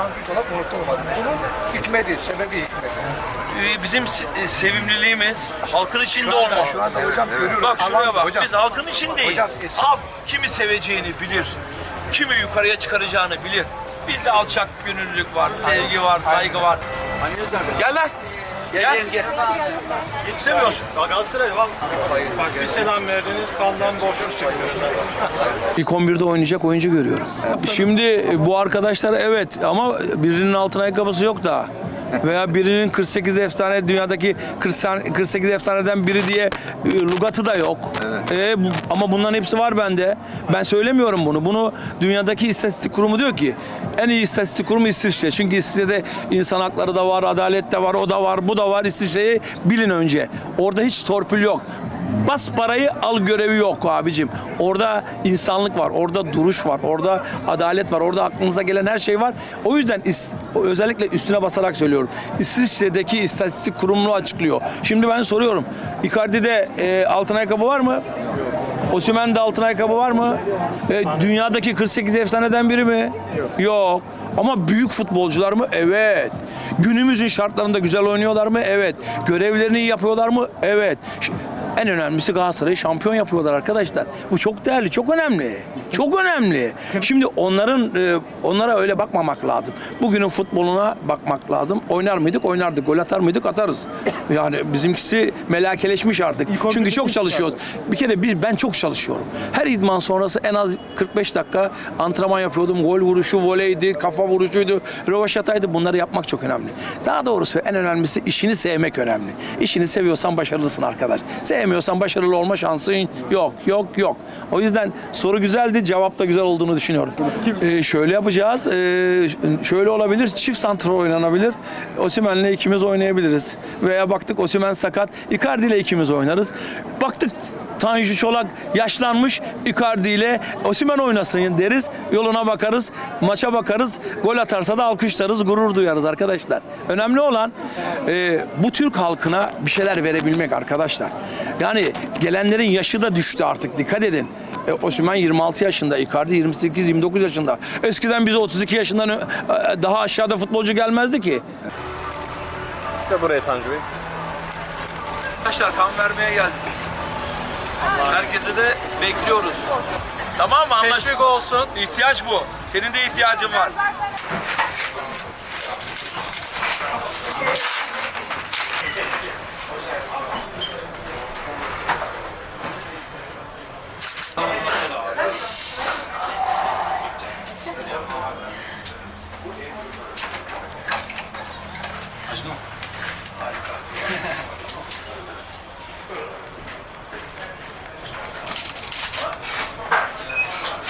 Tanju Çolak orta olmadı. Bunun hikmeti, sebebi hikmeti. Ee, Bizim se- e, sevimliliğimiz halkın içinde olmalı. Şu anda hocam görüyoruz. Bak şuraya Alan- bak. hocam, Biz halkın içindeyiz. Hocam, es- Halk kimi seveceğini bilir. Kimi yukarıya çıkaracağını bilir. Bizde alçak gönüllülük var, sevgi var, saygı var. Gel lan. Gel gel gel. İstemiyorsun. Bir selam verdiniz, kandan boşluk çıktı. İlk 11'de oynayacak oyuncu görüyorum. Şimdi bu arkadaşlar evet ama birinin altın ayakkabısı yok da veya birinin 48 efsane dünyadaki 40 48 efsaneden biri diye e, lugatı da yok. E, bu- ama bunların hepsi var bende. Ben söylemiyorum bunu. Bunu dünyadaki istatistik kurumu diyor ki en iyi istatistik kurumu İsviçre. Çünkü İsviçre'de insan hakları da var, adalet de var, o da var, bu da var. İsviçre'yi bilin önce. Orada hiç torpil yok. Bas parayı al görevi yok abicim. Orada insanlık var, orada duruş var, orada adalet var, orada aklınıza gelen her şey var. O yüzden özellikle üstüne basarak söylüyorum. İsviçre'deki istatistik kurumunu açıklıyor. Şimdi ben soruyorum. Icardi'de e, altın ayakkabı var mı? Osimhen'de altın ayakkabı var mı? E, dünyadaki 48 efsaneden biri mi? Yok. Ama büyük futbolcular mı? Evet. Günümüzün şartlarında güzel oynuyorlar mı? Evet. Görevlerini yapıyorlar mı? Evet. En önemlisi Galatasaray'ı şampiyon yapıyorlar arkadaşlar. Bu çok değerli, çok önemli. Çok önemli. Şimdi onların e, onlara öyle bakmamak lazım. Bugünün futboluna bakmak lazım. Oynar mıydık? Oynardık. Gol atar mıydık? Atarız. Yani bizimkisi melakeleşmiş artık. Çünkü çok çalışıyoruz. Bir kere biz ben çok çalışıyorum. Her idman sonrası en az 45 dakika antrenman yapıyordum. Gol vuruşu, voleydi, kafa vuruşuydu, rövaşataydı. Bunları yapmak çok önemli. Daha doğrusu en önemlisi işini sevmek önemli. İşini seviyorsan başarılısın arkadaş. Sevmiyorsan başarılı olma şansın yok, yok, yok. O yüzden soru güzeldi, cevap da güzel olduğunu düşünüyorum. Ee, şöyle yapacağız. Ee, şöyle olabilir. Çift santrfor oynanabilir. Osimhen'le ikimiz oynayabiliriz. Veya baktık Osimhen sakat. Icardi ile ikimiz oynarız. Baktık Tanju Çolak yaşlanmış. Icardi ile Osimhen oynasın deriz. Yoluna bakarız. Maça bakarız. Gol atarsa da alkışlarız. Gurur duyarız arkadaşlar. Önemli olan e, bu Türk halkına bir şeyler verebilmek arkadaşlar. Yani gelenlerin yaşı da düştü artık. Dikkat edin. E, Osimhen 26 yaşında, Icardi 28-29 yaşında. Eskiden bize 32 yaşından e, daha aşağıda futbolcu gelmezdi ki. İşte buraya Tanju Bey. Arkadaşlar kan vermeye geldik. Herkese de bekliyoruz. Tamam mı? Anlaştık. Teşvik olsun. İhtiyaç bu. Senin de ihtiyacın var. Harika.